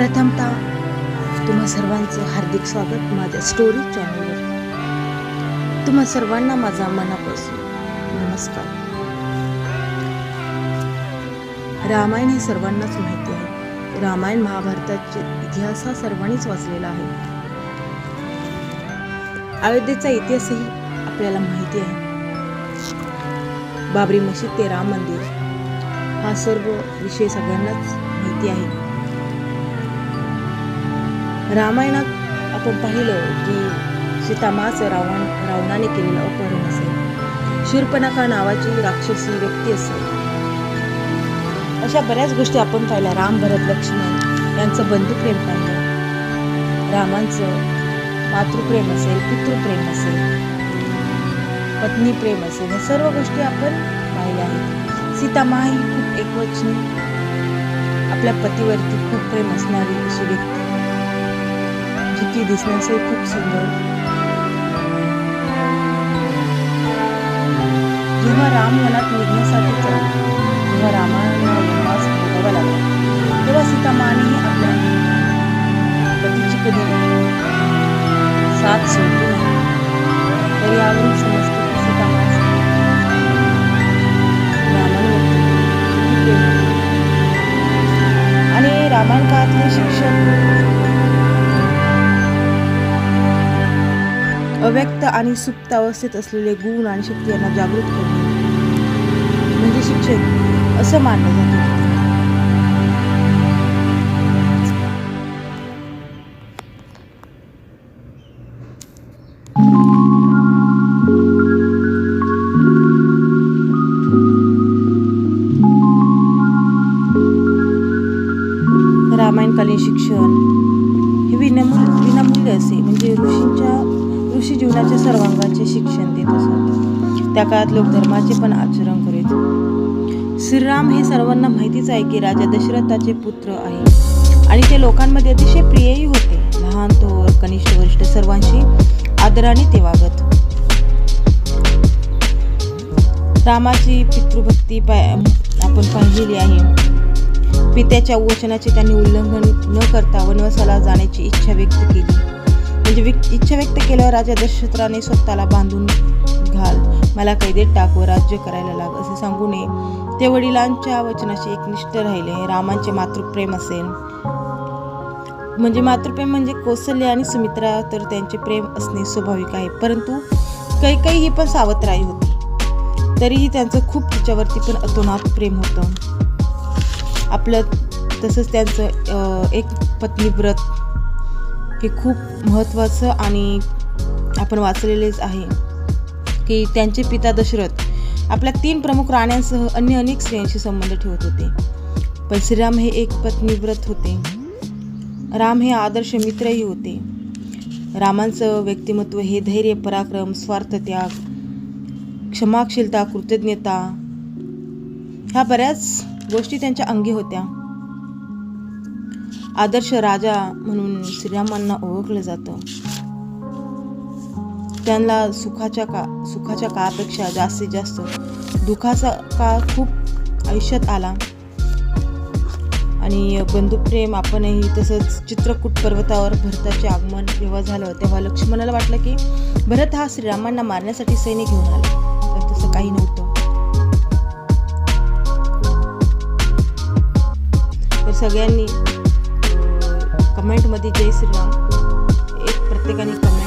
प्रथमतः तुम्हा सर्वांचं हार्दिक स्वागत माझ्या स्टोरी चॅनलवर तुम्हा सर्वांना माझा मनापासून नमस्कार. रामायण हे सर्वांनाच माहिती आहे. रामायण महाभारताचे इतिहास हा सर्वांनीच वाचलेला आहे. अयोध्येचा इतिहासही आपल्याला माहिती आहे. बाबरी मशीद ते राम मंदिर हा सर्व विषय सगळ्यांनाच माहिती आहे. रामायणात आपण पाहिलं की सीतामाचं रावण रावणाने केलेलं अपहरण असेल. शूर्पणखा नावाची राक्षसी व्यक्ती असेल. अशा बऱ्याच गोष्टी आपण पाहिल्या. राम भरत लक्ष्मण यांचं बंधुप्रेम पाहिलं. रामांचं मातृप्रेम असेल पितृप्रेम असेल पत्नीप्रेम असेल या सर्व गोष्टी आपण पाहिल्या आहेत. सीतामा ही खूप एकवचनी आपल्या पतीवरती खूप प्रेम असणारी अशी व्यक्ती. जी की दिसण्यासही खूप सुंदर. जेव्हा राम मनात निघण्यासाठी तेव्हा रामा अव्यक्त आणि सुप्त अवस्थेत असलेले गुण आणि शक्ती यांना जागृत करणे. म्हणजे शिक्षण असं मानलं जातं. रामायणकालीन शिक्षण हे विनामूल्य विनामूल्य असे. म्हणजे ऋषींच्या ऋषी जीवनाच्या सर्वांगाचे शिक्षण देत असत. त्या काळात लोक धर्माचे पण आचरण करीत श्रीराम हे सर्वांना माहितीच आहे की राजा दशरथाचे पुत्र आहे. आणि ते लोकांमध्ये अतिशय प्रियही होते. लहान थोर कनिष्ठ वरिष्ठ सर्वांशी आदराने ते वागत. रामाची पितृभक्ती पाय आपण पाहिलेली आहे. पित्याच्या वचनाचे त्यांनी उल्लंघन न करता वनवासाला जाण्याची इच्छा व्यक्त केली. म्हणजे व्यक्त इच्छा व्यक्त केल्यावर राजा दशरथाने स्वतःला बांधून घाल. मला कैदेत टाक व राज्य करायला लाग असे सांगू नये. ते वडिलांच्या वचनाशी एकनिष्ठ राहिले. रामांचे मातृप्रेम असेल. म्हणजे मातृप्रेम म्हणजे कौशल्य आणि सुमित्रा तर त्यांचे प्रेम असणे स्वाभाविक आहे. परंतु काही काही ही पण सावत्राई होती. तरीही त्यांचं खूप तिच्यावरती पण अतोनात प्रेम होतं. आपलं तसंच त्यांचं एक पत्नी व्रत हे खूप महत्त्वाचं आणि आपण वाचलेलेच आहे की त्यांचे पिता दशरथ आपल्या तीन प्रमुख राण्यांसह अन्य अनेक स्त्रियांशी संबंध ठेवत होते. पण श्रीराम हे एक पत्नीव्रत होते. राम हे आदर्श मित्रही होते. रामांचं व्यक्तिमत्व हे धैर्य पराक्रम स्वार्थ त्याग क्षमाशीलता कृतज्ञता ह्या बऱ्याच गोष्टी त्यांच्या अंगी होत्या. आदर्श राजा म्हणून श्रीरामांना ओळखलं जातं. त्यांना सुखाच्या का सुखाच्या काळापेक्षा जास्तीत जास्त दुखाचा काळ खूप आयुष्यात आला. आणि बंधुप्रेम आपणही तसंच चित्रकूट पर्वतावर भरताचे आगमन जेव्हा झालं तेव्हा लक्ष्मणाला वाटलं की भरत हा श्रीरामांना मारण्यासाठी सैन्य घेऊन आला. तर तसं काही नव्हतं. तर सगळ्यांनी कमेंटमध्ये जय श्रीराम. एक प्रत्येकाने कमेंट